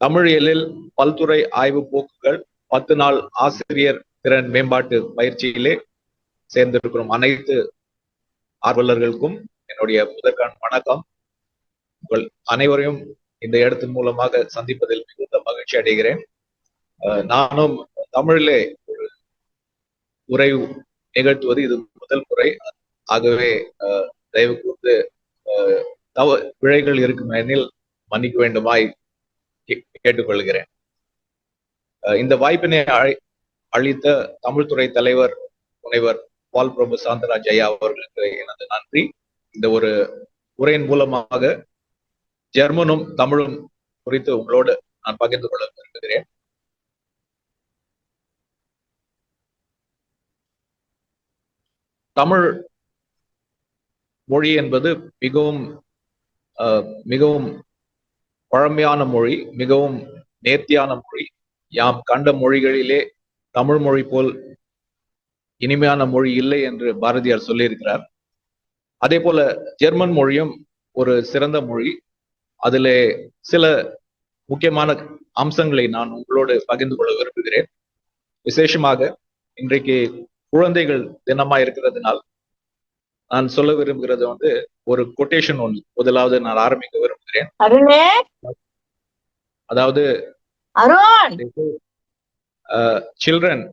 தமிழியலில் பல்துறை ஆய்வு போக்குகள் பத்து நாள் ஆசிரியர் திறன் மேம்பாட்டு பயிற்சியிலே சேர்ந்திருக்கிறோம். அனைத்து ஆர்வலர்களுக்கும் என்னுடைய முதற்கான வணக்கம். உங்கள் அனைவரையும் இந்த இடத்தின் மூலமாக சந்திப்பதில் மிகுந்த மகிழ்ச்சி அடைகிறேன். நானும் தமிழிலே ஒரு உரை நிகழ்த்துவது இது முதல் முறை. ஆகவே தயவு கூர்ந்து அஹ், தவ பிழைகள் இருக்கும் எனில் மன்னிக்க வேண்டுமாய் கேட்டுக்கொள்கிறேன். இந்த வாய்ப்பினை அழி- அளித்த தமிழ்துறை தலைவர் முனைவர் பால் பிரபு சாந்தராஜ் ஐயா அவர்களுக்கு எனது நன்றி. இந்த ஒரு உரையின் மூலமாக ஜெர்மனும் தமிழும் குறித்து உங்களோடு நான் பகிர்ந்து கொள்ள விரும்புகிறேன். தமிழ் மொழி என்பது மிகவும் மிகவும் பழமையான மொழி மிகவும் நேர்த்தியான மொழி. யாம் கண்ட மொழிகளிலே தமிழ் மொழி போல் இனிமையான மொழி இல்லை என்று பாரதியார் சொல்லியிருக்கிறார். அதே போல ஜெர்மன் மொழியும் ஒரு சிறந்த மொழி. அதிலே சில முக்கியமான அம்சங்களை நான் உங்களோடு பகிர்ந்து கொள்ள விரும்புகிறேன். விசேஷமாக இன்றைக்கு குழந்தைகள் தினமா இருக்கிறதுனால் நான் சொல்ல விரும்புகிறது வந்து ஒரு கொட்டேஷன் ஒன்று. முதலாவது நான் ஆரம்பிக்க விரும்புகிறேன். அதாவது children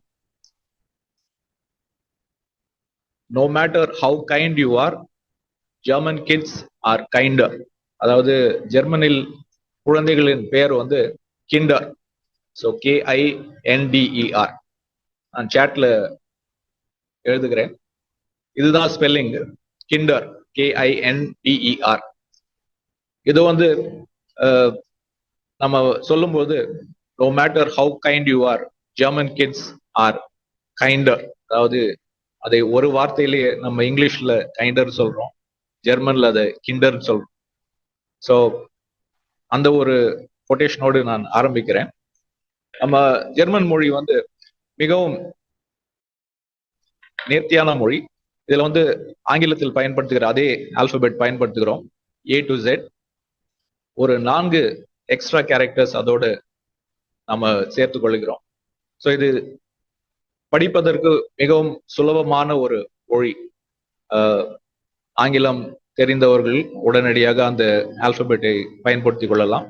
no matter how kind you are German kids are kinder அதாவது ஜெர்மனில் குழந்தைகளின் பெயர் வந்து கிண்டர் ஸோ கேஐஎன்டிஇஆர் நான் சேட்ல எழுதுகிறேன். இதுதான் ஸ்பெல்லிங் கிண்டர் கேஐஎன்டிஇஆர் இது வந்து நம்ம சொல்லும்போது no matter how kind you are German kids are kinder அதாவது அதை ஒரு வார்த்தையிலேயே நம்ம இங்கிலீஷ்ல கைண்டர் சொல்றோம் ஜெர்மன்ல அதை கிண்டர்னு சொல்றோம். ஸோ அந்த ஒரு கொட்டேஷனோடு நான் ஆரம்பிக்கிறேன். நம்ம ஜெர்மன் மொழி வந்து மிகவும் நேர்த்தியான மொழி. இதுல வந்து ஆங்கிலத்தில் பயன்படுத்துகிற அதே ஆல்பபெட் பயன்படுத்துகிறோம். ஏ டு ஜெட் ஒரு நான்கு எக்ஸ்ட்ரா கேரக்டர்ஸ் அதோடு நம்ம சேர்த்து கொள்கிறோம். ஸோ இது படிப்பதற்கு மிகவும் சுலபமான ஒரு மொழி. ஆஹ், ஆங்கிலம் தெரிந்தவர்கள் உடனடியாக அந்த ஆல்பபெட்டை பயன்படுத்தி கொள்ளலாம்.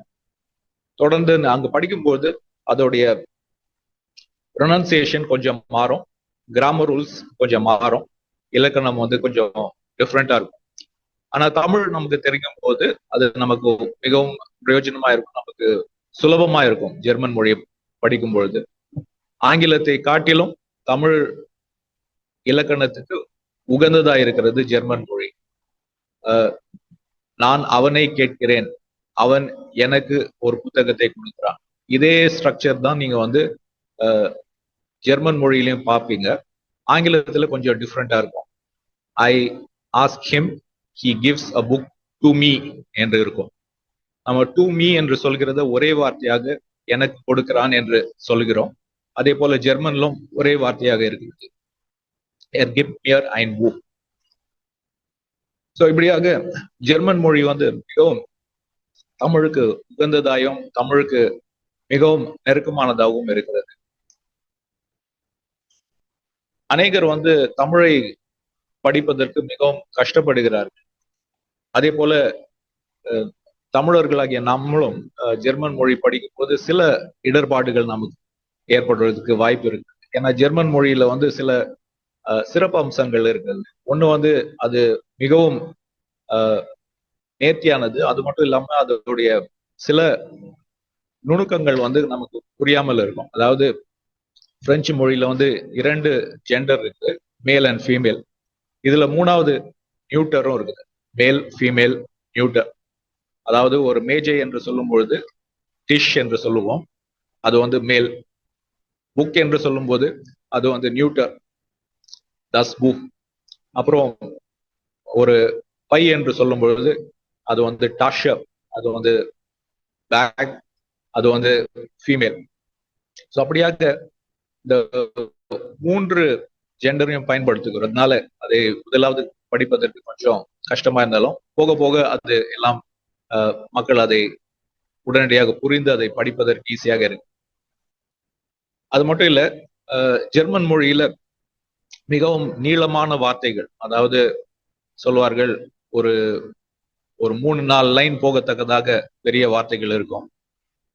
தொடர்ந்து அங்கு படிக்கும்போது அதோடைய ப்ரொனன்சியேஷன் கொஞ்சம் மாறும். கிராமர் ரூல்ஸ் கொஞ்சம் மாறும். இலக்கணம் வந்து கொஞ்சம் டிஃப்ரெண்டா இருக்கும். ஆனா தமிழ் நமக்கு தெரியும் போது அது நமக்கு மிகவும் பிரயோஜனமா இருக்கும். நமக்கு சுலபமா இருக்கும். ஜெர்மன் மொழியை படிக்கும் பொழுது ஆங்கிலத்தை காட்டிலும் தமிழ் இலக்கணத்துக்கு உகந்ததா இருக்கிறது ஜெர்மன் மொழி. அஹ், நான் அவனை கேட்கிறேன். அவன் எனக்கு ஒரு புத்தகத்தை கொடுக்கிறான். இதே ஸ்ட்ரக்சர் தான் நீங்க வந்து ஜெர்மன் மொழியிலையும் பார்ப்பீங்க. ஆங்கிலத்துல கொஞ்சம் டிஃப்ரெண்டா இருக்கும். I ask him he gives a book to me என்று இருக்கும். நம்ம டு மீ என்று சொல்கிறத ஒரே வார்த்தையாக எனக்கு கொடுக்கிறான் என்று சொல்கிறோம். அதே போல ஜெர்மன்லும் ஒரே வார்த்தையாக இருக்கிறது. ஸோ இப்படியாக ஜெர்மன் மொழி வந்து மிகவும் தமிழுக்கு உகந்ததாயும் தமிழுக்கு மிகவும் நெருக்கமானதாகவும் இருக்கிறது. அநேகர் வந்து தமிழை படிப்பதற்கு மிகவும் கஷ்டப்படுகிறார்கள். அதே போல தமிழர்களாகிய நம்மளும் ஜெர்மன் மொழி படிக்கும் போது சில இடர்பாடுகள் நமக்கு ஏற்படுறதுக்கு வாய்ப்பு இருக்கு. ஏன்னா ஜெர்மன் மொழியில வந்து சில அஹ், சிறப்பு அம்சங்கள் இருக்குது. ஒன்று வந்து அது மிகவும் நேர்த்தியானது. அது மட்டும் இல்லாம அதோடைய சில நுணுக்கங்கள் வந்து நமக்கு புரியாமல் இருக்கும். அதாவது பிரெஞ்சு மொழியில வந்து இரண்டு ஜெண்டர் இருக்கு மேல் அண்ட் ஃபீமேல் இதுல மூணாவது நியூட்டரும் இருக்குது. மேல் ஃபீமேல் நியூட்டர் அதாவது ஒரு மேஜை என்று சொல்லும் பொழுது டிஷ் என்று சொல்லுவோம். அது வந்து மேல் புக் என்று சொல்லும்போது அது வந்து நியூட்டர் தஸ் புக் அப்புறம் ஒரு பை என்று சொல்லும் பொழுது அது வந்து டாஷர். அது வந்து பேக் அது வந்து ஃபீமேல் ஸோ அப்படியாக இந்த மூன்று ஜெண்டரையும் பயன்படுத்துகிறதுனால அதை முதலாவது படிப்பதற்கு கொஞ்சம் கஷ்டமா இருந்தாலும் போக போக அது எல்லாம் அஹ், மக்கள் அதை உடனடியாக புரிந்து அதை படிப்பதற்கு ஈஸியாக இருக்கு. அது மட்டும் இல்ல ஜெர்மன் மொழியில மிகவும் நீளமான வார்த்தைகள் அதாவது சொல்வார்கள் ஒரு ஒரு மூணு நாலு லைன் போகத்தக்கதாக பெரிய வார்த்தைகள் இருக்கும்.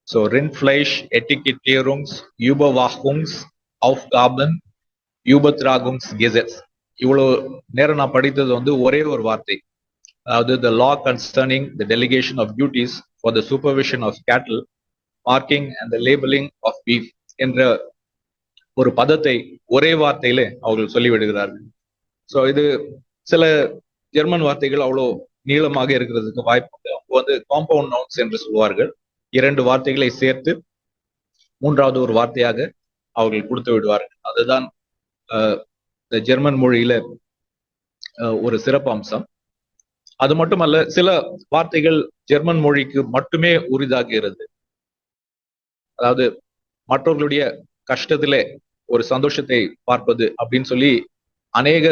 ஸோ ரென்ஃபிளைஷ் எட்டிகிட்டேருங்ஸ் ஆஃப்காபன் யூபத் ராகும்ஸ் கெசட்ஸ் இவ்வளவு நேரம் நான் படித்தது வந்து ஒரே ஒரு வார்த்தை. அதாவது the law concerning the delegation of duties for the supervision of cattle marking and the labelling of beef என்ற ஒரு பதத்தை ஒரே வார்த்தையிலே அவர்கள் சொல்லிவிடுகிறார்கள். ஸோ இது சில ஜெர்மன் வார்த்தைகள் அவ்வளோ நீளமாக இருக்கிறதுக்கு வாய்ப்பு உண்டு. அவங்க வந்து காம்பவுண்ட் நவுன்ஸ் என்று சொல்வார்கள் இரண்டு வார்த்தைகளை சேர்த்து மூன்றாவது ஒரு வார்த்தையாக அவர்கள் கொடுத்து விடுவார்கள். அதுதான் அஹ், இந்த ஜெர்மன் மொழியில ஒரு சிறப்பு அம்சம். அது மட்டுமல்ல சில வார்த்தைகள் ஜெர்மன் மொழிக்கு மட்டுமே உரிதாகிறது அதாவது மற்றவர்களுடைய கஷ்டத்திலே ஒரு சந்தோஷத்தை பார்ப்பது அப்படின்னு சொல்லி அநேக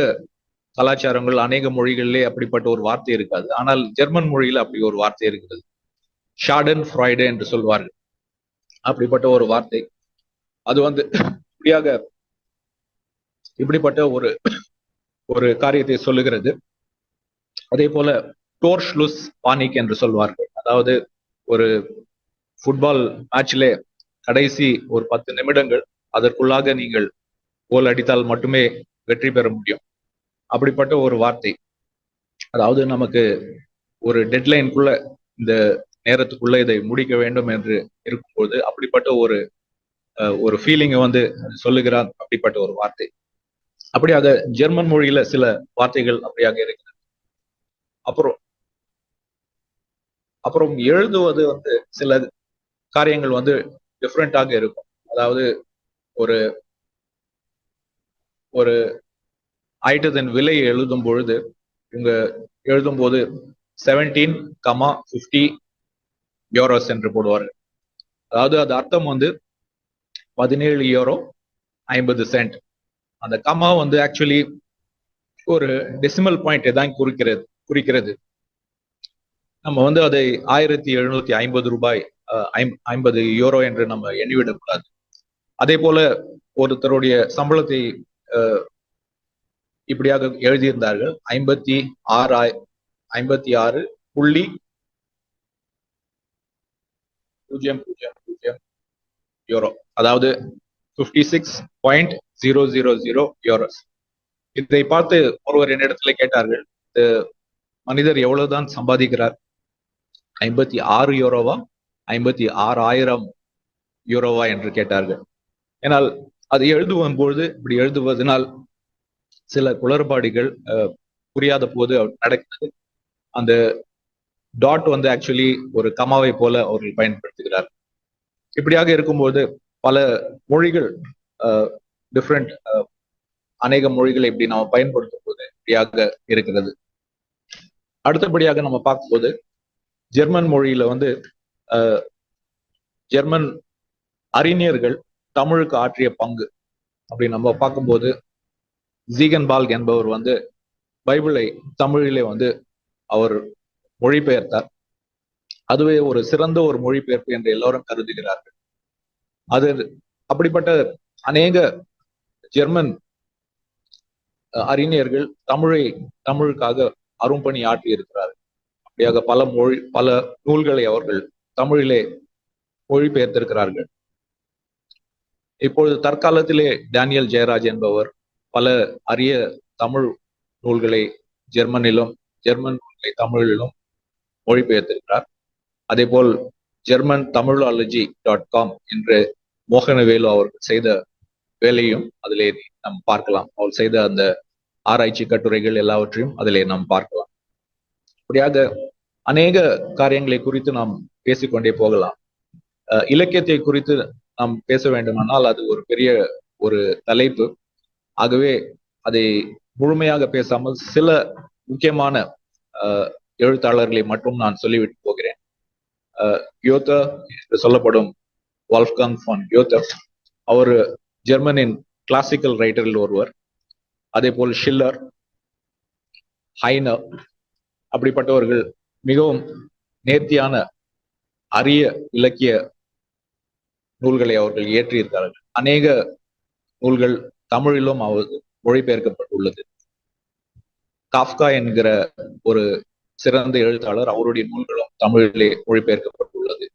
கலாச்சாரங்கள் அநேக மொழிகளிலே அப்படிப்பட்ட ஒரு வார்த்தை இருக்காது. ஆனால் ஜெர்மன் மொழியில அப்படி ஒரு வார்த்தை இருக்கிறது. ஷாடன் ஃப்ராய்டு என்று சொல்வார்கள். அப்படிப்பட்ட ஒரு வார்த்தை. அது வந்து இப்படியாக இப்படிப்பட்ட ஒரு ஒரு காரியத்தை சொல்லுகிறது. அதே போல டோர்ஷ்லுஸ் பானிக் என்று சொல்வார்கள். அதாவது ஒரு ஃபுட்பால் மேட்ச்லே கடைசி ஒரு பத்து நிமிடங்கள் அதற்குள்ளாக நீங்கள் கோல் அடித்தால் மட்டுமே வெற்றி பெற முடியும். அப்படிப்பட்ட ஒரு வார்த்தை. அதாவது நமக்கு ஒரு டெட்லைனுக்குள்ள இந்த நேரத்துக்குள்ள இதை முடிக்க வேண்டும் என்று இருக்கும்போது அப்படிப்பட்ட ஒரு ஒரு ஃபீலிங்கை வந்து சொல்லுகிறார் அப்படிப்பட்ட ஒரு வார்த்தை. அப்படியாக ஜெர்மன் மொழியில சில வார்த்தைகள் அப்படியாக இருக்கிறது. அப்புறம் அப்புறம் எழுதுவது வந்து சில காரியங்கள் வந்து டிஃப்ரெண்டாக இருக்கும். அதாவது ஒரு ஒரு ஐட்டத்தின் விலை எழுதும் பொழுது இவங்க எழுதும்போது செவன்டீன் கமா ஃபிஃப்டி யூரோஸ் என்று போடுவார்கள். அதாவது அது அர்த்தம் வந்து பதினேழு யூரோ ஐம்பது சென்ட் அந்த கமா வந்து ஆக்சுவலி ஒரு டெசிமல் பாயிண்ட் தான் குறிக்கிறது குறிக்கிறது. நம்ம வந்து அதை ஆயிரத்தி எழுநூத்தி ஐம்பது ரூபாய் அஹ், ஐம்பது யூரோ என்று நம்ம எண்ணிவிடக்கூடாது. அதே போல ஒருத்தருடைய சம்பளத்தை அஹ், இப்படியாக எழுதியிருந்தார்கள். ஐம்பத்தி ஆறு ஐம்பத்தி ஆறு புள்ளி பூஜ்ஜியம் பூஜ்ஜியம் பூஜ்ஜியம் யூரோ அதாவது fifty six point zero zero zero euros இதை பார்த்து ஒருவர் என்னிடத்துல கேட்டார்கள் இந்த மனிதர் எவ்வளவுதான் சம்பாதிக்கிறார்? ஐம்பத்தி ஆறு யூரோவா? ஐம்பத்தி ஆறாயிரம் யூரோவா? என்று கேட்டார்கள். ஏனால் அது எழுதும் பொழுது இப்படி எழுதுவதனால் சில குளறுபாடுகள் அஹ், புரியாத போது நடக்கிறது. அந்த டாட் வந்து ஆக்சுவலி ஒரு கமாவை போல அவர்கள் பயன்படுத்துகிறார் இப்படியாக இருக்கும்போது பல மொழிகள் டிஃப்ரெண்ட் அநேக மொழிகளை இப்படி நம்ம பயன்படுத்தும் போது இப்படியாக இருக்கிறது. அடுத்தபடியாக நம்ம பார்க்கும்போது ஜெர்மன் மொழியில வந்து ஜெர்மன் அறிஞர்கள் தமிழுக்கு ஆற்றிய பங்கு அப்படி நம்ம பார்க்கும்போது ஜீகன்பால்க் என்பவர் வந்து பைபிளை தமிழிலே வந்து அவர் மொழிபெயர்த்தார். அதுவே ஒரு சிறந்த ஒரு மொழிபெயர்ப்பு என்று எல்லோரும் கருதுகிறார்கள். அது அப்படிப்பட்ட அநேக ஜெர்மன் அறிஞர்கள் தமிழை தமிழுக்காக அரும்பணி ஆற்றி இருக்கிறார்கள் அப்படியாக பல மொழி பல நூல்களை அவர்கள் தமிழிலே மொழிபெயர்த்திருக்கிறார்கள். இப்பொழுது தற்காலத்திலே டேனியல் ஜெயராஜ் என்பவர் பல அரிய தமிழ் நூல்களை ஜெர்மனிலும் ஜெர்மன் நூல்களை தமிழிலும் மொழிபெயர்த்திருக்கிறார். அதே போல் ஜெர்மன் தமிழாலஜி டாட் காம் என்று மோகனவேலு அவர்கள் செய்த வேலையும் அதிலே நாம் பார்க்கலாம். அவர் செய்த அந்த ஆராய்ச்சி கட்டுரைகள் எல்லாவற்றையும் அதிலே நாம் பார்க்கலாம். அப்படியாக அநேக காரியங்களை குறித்து நாம் பேசிக்கொண்டே போகலாம். இலக்கியத்தை குறித்து நாம் பேச வேண்டுமானால் அது ஒரு பெரிய ஒரு தலைப்பு. ஆகவே அதை முழுமையாக பேசாமல் சில முக்கியமான அஹ், எழுத்தாளர்களை மட்டும் நான் சொல்லிவிட்டு போகிறேன். அஹ், யோத்த என்று சொல்லப்படும் வால்ஃகாங் ஃபான் யோத்த அவர் ஜெர்மனின் கிளாசிக்கல் ரைட்டரில் ஒருவர். அதே போல் ஷில்லர் ஹைனர் அப்படிப்பட்டவர்கள் மிகவும் நேர்த்தியான அரிய இலக்கிய நூல்களை அவர்கள் இயற்றியிருக்கிறார்கள் அநேக நூல்கள் தமிழிலும் அவர் மொழிபெயர்க்கப்பட்டுள்ளது. காஃப்கா என்கிற ஒரு சிறந்த எழுத்தாளர் அவருடைய நூல்களும் தமிழிலே மொழிபெயர்க்கப்பட்டுள்ளது.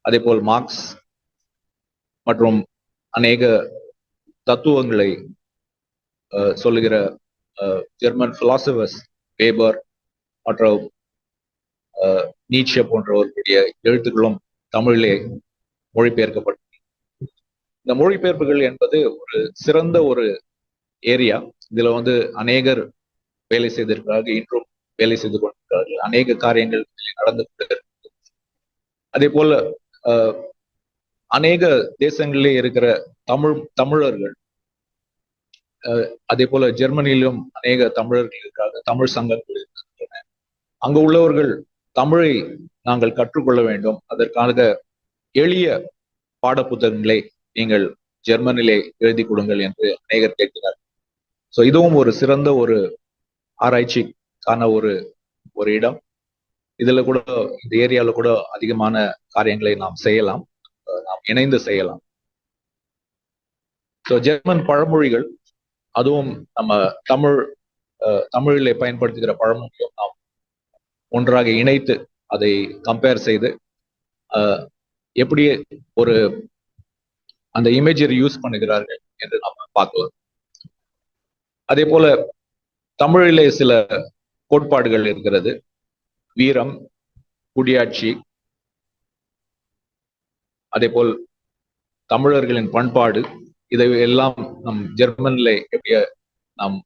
அதே போல் மார்க்ஸ் மற்றும் அநேக தத்துவங்களை அஹ், சொல்லுகிற அஹ், ஜெர்மன் பிலாசபர்ஸ் பேபர் மற்றும் அஹ், போன்றவர்களுடைய எழுத்துக்களும் தமிழிலே மொழிபெயர்க்கப்பட்டது இந்த மொழிபெயர்ப்புகள் என்பது ஒரு சிறந்த ஒரு ஏரியா. இதுல வந்து அநேகர் வேலை செய்திருக்கிறார்கள் இன்றும் வேலை செய்து கொண்டிருக்கிறார்கள். அநேக காரியங்கள் இதில் நடந்து கொண்டிருக்கிறது. அதே போல அஹ், அநேக தேசங்களிலே இருக்கிற தமிழ் தமிழர்கள் அதே போல ஜெர்மனியிலும் அநேக தமிழர்கள் இருக்காங்க தமிழ் சங்கங்கள் இருக்கின்றன. அங்கு உள்ளவர்கள் தமிழை நாங்கள் கற்றுக்கொள்ள வேண்டும். அதற்காக எளிய பாடப்புத்தகங்களை நீங்கள் ஜெர்மனிலே எழுதி கொடுங்கள் என்று அநேகர் கேட்கிறார். ஸோ இதுவும் ஒரு சிறந்த ஒரு ஆராய்ச்சிக்கான ஒரு ஒரு இடம். இதுல கூட இந்த ஏரியால கூட அதிகமான காரியங்களை நாம் செய்யலாம். நாம் இணைந்து செய்யலாம். ஸோ ஜெர்மன் பழமொழிகள் அதுவும் நம்ம தமிழ் தமிழிலே பயன்படுத்துகிற பழமொழியும் நாம் ஒன்றாக இணைத்து அதை கம்பேர் செய்து அஹ், எப்படி ஒரு அந்த இமேஜர் யூஸ் பண்ணுகிறார்கள் என்று நாம் பார்க்கலாம். அதே போல தமிழிலே சில கோட்பாடுகள் இருக்கிறது. வீரம் குடியாட்சி அதே போல் தமிழர்களின் பண்பாடு இதை எல்லாம் நம் ஜெர்மனிலே எப்படிய நாம்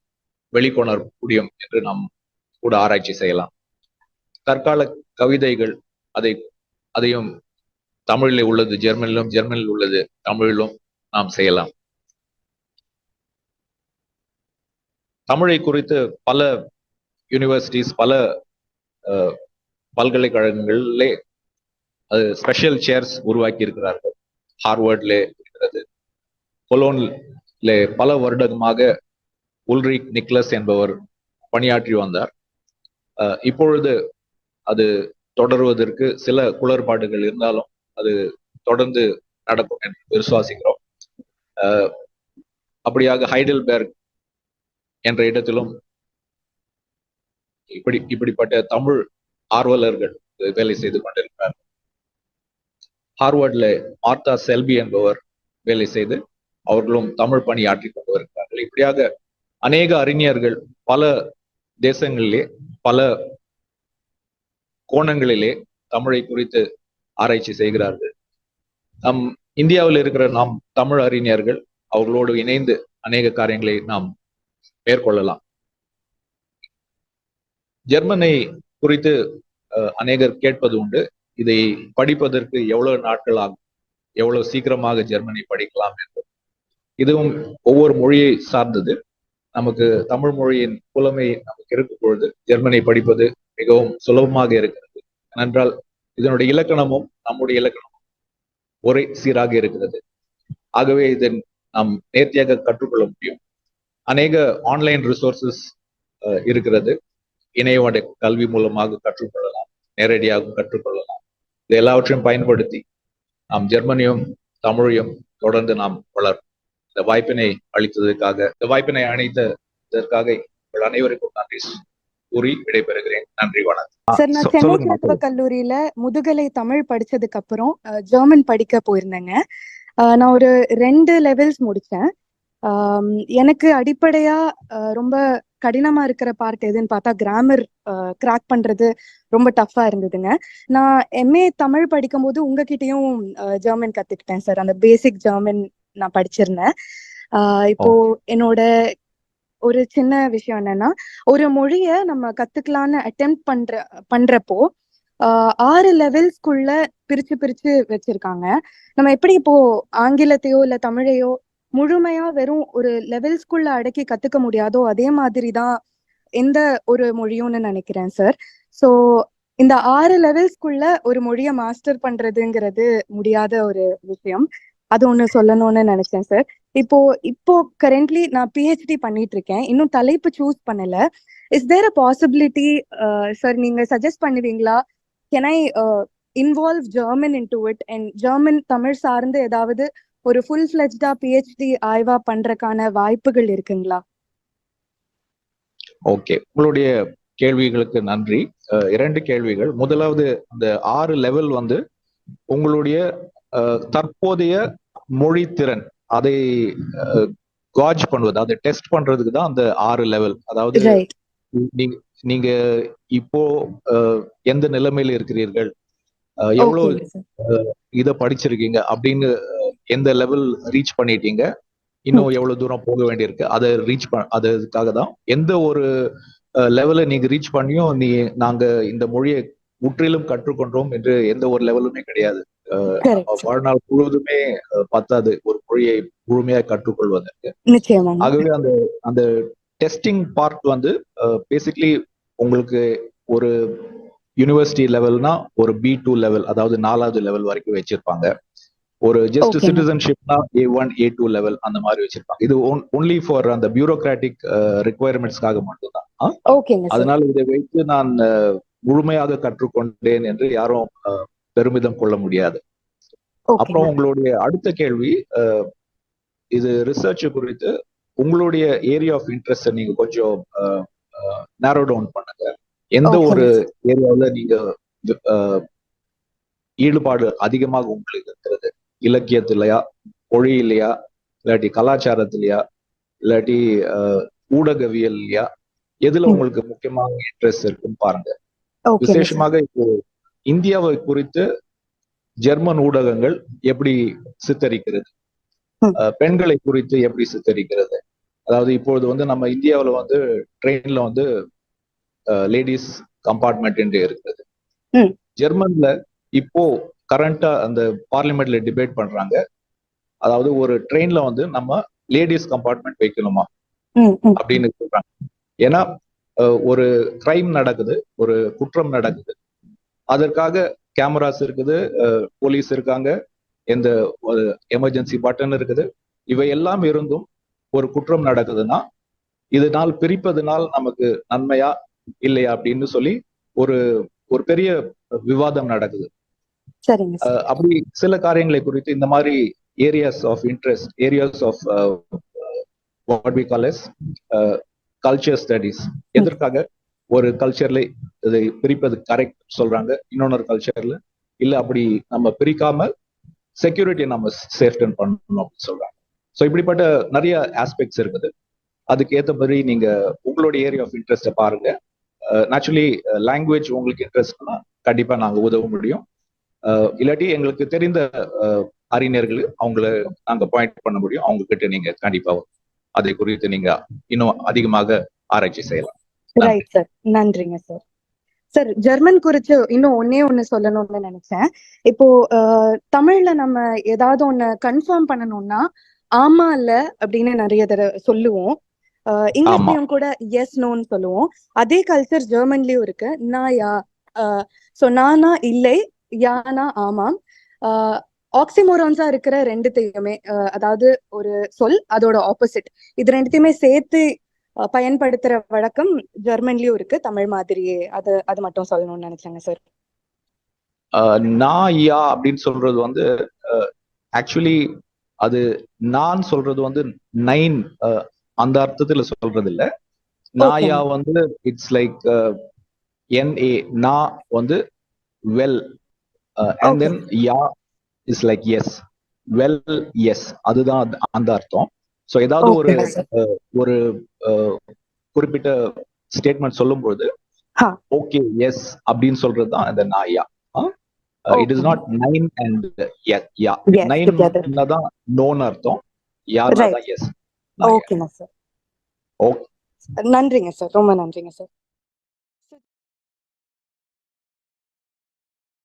வெளிக்கொணர முடியும் என்று நாம் கூட ஆராய்ச்சி செய்யலாம். தற்கால கவிதைகள் அதை அதையும் தமிழிலே உள்ளது ஜெர்மனிலும் ஜெர்மனில் உள்ளது தமிழிலும் நாம் செய்யலாம். தமிழை குறித்து பல யூனிவர்சிட்டிஸ் பல அஹ், பல்கலைக்கழகங்களிலே அது ஸ்பெஷல் சேர்ஸ் உருவாக்கி இருக்கிறார்கள் ஹார்வர்ட்ல இருக்கிறது. கொலோன்ல பல வருடமாக உல்ரிக் நிக்லஸ் என்பவர் பணியாற்றி வந்தார். இப்பொழுது அது தொடருவதற்கு சில குளறுபாடுகள் இருந்தாலும் அது தொடர்ந்து நடக்கும் என்று விசுவாசிக்கிறோம். அஹ், அப்படியாக ஹைடல்பெர்க் என்ற இடத்திலும் இப்படி இப்படிப்பட்ட தமிழ் ஆர்வலர்கள் வேலை செய்து கொண்டிருக்கிறார் ஹார்வர்டில் மார்த்தா செல்பி என்பவர் வேலை செய்து அவர்களும் தமிழ் பணியாற்றி கொண்டு வருகிறார்கள் இப்படியாக அநேக அறிஞர்கள் பல தேசங்களிலே பல கோணங்களிலே தமிழை குறித்து ஆராய்ச்சி செய்கிறார்கள். நம் இந்தியாவில் இருக்கிற நாம் தமிழ் அறிஞர்கள் அவர்களோடு இணைந்து அநேக காரியங்களை நாம் மேற்கொள்ளலாம். ஜெர்மனை குறித்து அஹ், அநேகர் கேட்பது உண்டு. இதை படிப்பதற்கு எவ்வளவு நாட்கள் ஆகும்? எவ்வளவு சீக்கிரமாக ஜெர்மனி படிக்கலாம் என்று. இதுவும் ஒவ்வொரு மொழியை சார்ந்தது. நமக்கு தமிழ் மொழியின் புலமை நமக்கு இருக்கும் பொழுது ஜெர்மனி படிப்பது மிகவும் சுலபமாக இருக்கிறது. ஏனென்றால் இதனுடைய இலக்கணமும் நம்முடைய இலக்கணமும் ஒரே சீராக இருக்கிறது. ஆகவே இதன் நாம் நேர்த்தியாக கற்றுக்கொள்ள முடியும். அநேக ஆன்லைன் ரிசோர்சஸ் இருக்கிறது. இணையவடை கல்வி மூலமாக கற்றுக்கொள்ளலாம். நேரடியாக கற்றுக்கொள்ளலாம். இது எல்லாவற்றையும் பயன்படுத்தி நாம் ஜெர்மனியும் தமிழையும் தொடர்ந்து நாம் வளர் இந்த வாய்ப்பினை அளித்ததற்காக இந்த வாய்ப்பினை அளித்ததற்காக உங்கள் அனைவருக்கும் நன்றி கூறி விடைபெறுகிறேன். நன்றி வணக்கம். சார் நான் சென்னை மக்கள். கல்லூரியில முதுகலை தமிழ் படிச்சதுக்கு அப்புறம் ஜெர்மன் படிக்க போயிருந்தேங்க. நான் ஒரு ரெண்டு லெவல்ஸ் முடிச்சேன். எனக்கு அடிப்படையா ரொம்ப கடினமா இருக்கிற பார்ட் எதுன்னு பார்த்தா கிராமர் கிராக் பண்றது ரொம்ப டஃப்பா இருந்ததுங்க. நான் எம்ஏ தமிழ் படிக்கும்போது உங்ககிட்டயும் ஜெர்மன் கத்துக்கிட்டேன் சார் அந்த பேசிக் ஜெர்மன் நான் படிச்சிருந்தேன். இப்போ என்னோட ஒரு சின்ன விஷயம் என்னன்னா ஒரு மொழிய நம்ம கத்துக்கலான்னு அட்டெம்ப்ட் பண்ற பண்றப்போ ஆறு லெவல்ஸ்க்குள்ள பிரிச்சு பிரிச்சு வச்சிருக்காங்க. நம்ம எப்படி இப்போ ஆங்கிலத்தையோ இல்ல தமிழையோ முழுமையா வெறும் ஒரு லெவல்ஸ்குள்ள அடக்கி கத்துக்க முடியாதோ அதே மாதிரி தான் எந்த ஒரு மொழியும்னு நினைக்கிறேன் சார் ஸோ இந்த ஆறு லெவல்ஸ்குள்ள ஒரு மொழியை மாஸ்டர் பண்றதுங்கிறது முடியாத ஒரு விஷயம். அது ஒண்ணு சொல்லணும்னு நினைச்சேன் சார் இப்போ இப்போ கரண்ட்லி நான் பிஹெச்டி பண்ணிட்டு இருக்கேன் இன்னும் தலைப்பு சூஸ் பண்ணல. Is there a possibility sir நீங்க சஜஸ்ட் பண்ணுவீங்களா? Can I involve German into it and German Tamil சார்ந்து ஏதாவது ஒரு ஃபுல் ஃபிளெஜ்டா பிஹெச்டி ஆய்வா பண்றதுக்கான வாய்ப்புகள் இருக்குங்களா? ஓகே உங்களுடைய கேள்விகளுக்கு நன்றி. இரண்டு கேள்விகள். முதலாவது அந்த ஆறு லெவல் வந்து உங்களுடைய தற்போதைய மொழி திறன் அதை காஜ் பண்ணுவது அதை டெஸ்ட் பண்றதுக்கு தான் அந்த ஆறு லெவல் அதாவது நீங்க இப்போ எந்த நிலைமையில இருக்கிறீர்கள்? சார். இத படிச்சிருக்கீங்க? அப்படின்னு எந்த லெவல் ரீச் பண்ணிட்டீங்க? இன்னும் எவ்வளவு தூரம் போக வேண்டியிருக்கு? அதை ரீச் பண் அதுக்காக தான். எந்த ஒரு லெவலை நீங்க ரீச் பண்ணியும் நீ நாங்க இந்த மொழியை முற்றிலும் கற்றுக்கொண்டோம் என்று எந்த ஒரு லெவலுமே கிடையாது. வாழ்நாள் முழுவதுமே பத்தாது. ஒரு மொழியை முழுமையாக கற்றுக்கொள்வதற்கு. ஆகவே அந்த அந்த டெஸ்டிங் பார்ட் வந்து பேசிக்லி உங்களுக்கு ஒரு யூனிவர்சிட்டி லெவல்னா ஒரு பி டூ லெவல் அதாவது நாலாவது லெவல் வரைக்கும் வச்சிருப்பாங்க. ஒரு just. சிட்டிசன்ஷிப்னா A one A two level அந்த மாதிரி வச்சிருப்பாங்க. இது ஒன்லி ஃபார் அந்த பியூரோக்ராட்டிக் ரிக்குவயர்மெண்ட்ஸ்க்காக மட்டும்தான்? ஓகேங்க சார் அதனால இதை வைத்து நான் முழுமையாக கற்றுக்கொண்டேன் என்று யாரும் பெருமிதம் கொள்ள முடியாது. அப்புறம் உங்களுடைய அடுத்த கேள்வி இது ரிசர்ச் குறித்து உங்களுடைய ஏரியா ஆஃப் இன்ட்ரெஸ்ட் நீங்க கொஞ்சம் நேரோ டவுன் எந்த. ஒரு ஏரியாவுல நீங்க ஈடுபாடு அதிகமாக உங்களுக்கு இருக்கிறது? இலக்கியத்திலயா மொழியிலையா இல்லாட்டி கலாச்சாரத்திலயா இல்லாட்டி ஊடகவியல்லையா? எதுல. உங்களுக்கு முக்கியமாக இன்ட்ரெஸ்ட் இருக்குன்னு பாருங்க. விசேஷமாக இப்போ இந்தியாவை குறித்து ஜெர்மன் ஊடகங்கள் எப்படி சித்தரிக்கிறது? பெண்களை குறித்து எப்படி சித்தரிக்கிறது? அதாவது இப்பொழுது வந்து நம்ம இந்தியாவுல வந்து ட்ரெயின்ல வந்து லேடிஸ் கம்பார்ட்மெண்ட் என்று இருக்கிறது. ஜெர்மன்ல இப்போ கரண்டா அந்த பார்லிமெண்ட்ல டிபேட் பண்றாங்க. அதாவது ஒரு ட்ரெயின்ல வந்து நம்ம லேடிஸ் கம்பார்ட்மெண்ட் வைக்கணுமா? அப்படின்னு சொல்றாங்க. ஏன்னா ஒரு கிரைம் நடக்குது ஒரு குற்றம் நடக்குது. அதற்காக கேமராஸ் இருக்குது போலீஸ் இருக்காங்க எந்த ஒரு எமர்ஜென்சி பட்டன் இருக்குது. இவை எல்லாம் இருந்தும் ஒரு குற்றம் நடக்குதுன்னா இதனால் பிரிப்பதனால் நமக்கு நன்மையா இல்லையா அப்படின்னு சொல்லி ஒரு ஒரு பெரிய விவாதம் நடக்குது. அப்படி சில காரியங்களை குறித்து இந்த மாதிரி areas of interest areas of what we call as culture studies எதற்காக? ஒரு கல்ச்சர்ல இதை பிரிப்பது கரெக்ட் சொல்றாங்க. இன்னொரு கல்ச்சர்ல இல்ல அப்படி நம்ம பிரிக்காம செக்யூரிட்டி நம்ம சேஃப்டன் பண்ணணும் அப்படின்னு சொல்றாங்க. ஸோ இப்படிப்பட்ட நிறைய ஆஸ்பெக்ட்ஸ் இருக்குது. அதுக்கு ஏற்ற மாதிரி நீங்க உங்களுடைய ஏரியா ஆஃப் இன்ட்ரெஸ்ட்டை பாருங்க. நேச்சுரலி லாங்குவேஜ் உங்களுக்கு இன்ட்ரெஸ்ட்னா கண்டிப்பா நாங்க உதவ முடியும். இல்லாட்டி எங்களுக்கு தெரிந்த அறிஞர்கள் அவங்கள நாங்க பாயிண்ட் பண்ண முடியும். அவங்க கிட்ட நீங்க கண்டிப்பா அதை குறித்து நீங்க இன்னும் அதிகமாக ஆராய்ச்சி செய்யலாம். ரைட் சார் நன்றிங்க சார் சார் ஜெர்மன் குறிச்சு இன்னும் ஒன்னே ஒண்ணு சொல்லணும்னு நினைச்சேன். இப்போ தமிழ்ல நம்ம ஏதாவது ஒண்ணு கன்ஃபார்ம் பண்ணணும்னா ஆமா இல்ல அப்படின்னு நிறைய தடவை சொல்லுவோம். இங்கிலீஷ்லயும் கூட எஸ் நோன்னு சொல்லுவோம். அதே கல்ச்சர் ஜெர்மன்லயும் இருக்கு. நான் யா சோ நானா இல்லை யானா ஆமாம். ஆக்சிமோரான்ஸா இருக்கிற ரெண்டுத்தையுமே அதாவது ஒரு சொல் அதோட ஆப்போசிட் இது ரெண்டுத்தையுமே சேர்த்து பயன்படுத்துற வழக்கம் ஜெர்மன்லயும் இருக்கு. தமிழ் மாதிரியே அது அது மட்டும் சொல்லணும்னு நினைச்சேங்க சார் நான் யா அப்படின்னு சொல்றது வந்து ஆக்சுவலி அது நான் சொல்றது வந்து நைன் அந்த அர்த்தத்துல சொல்றது இல்ல நாயா வந்து இட்ஸ் லைக் என்ஏ நா வந்து well and. Then yeah is like yes well yes அதுதான் அந்த- அந்த அர்த்தம். ஸோ ஏதாவது ஒரு sir. ஒரு அஹ், குறிப்பிட்ட ஸ்டேட்மெண்ட் சொல்லும்போது. ஓகே எஸ் அப்படின்னு சொல்றது தான் இந்த நாயா இட் இஸ். நாட் நைன் அண்ட் யா நைன். தான் நோன் அர்த்தம். யார் எஸ் ஓகேங்க சார். நன்றிங்க சார் ரொம்ப நன்றிங்க சார்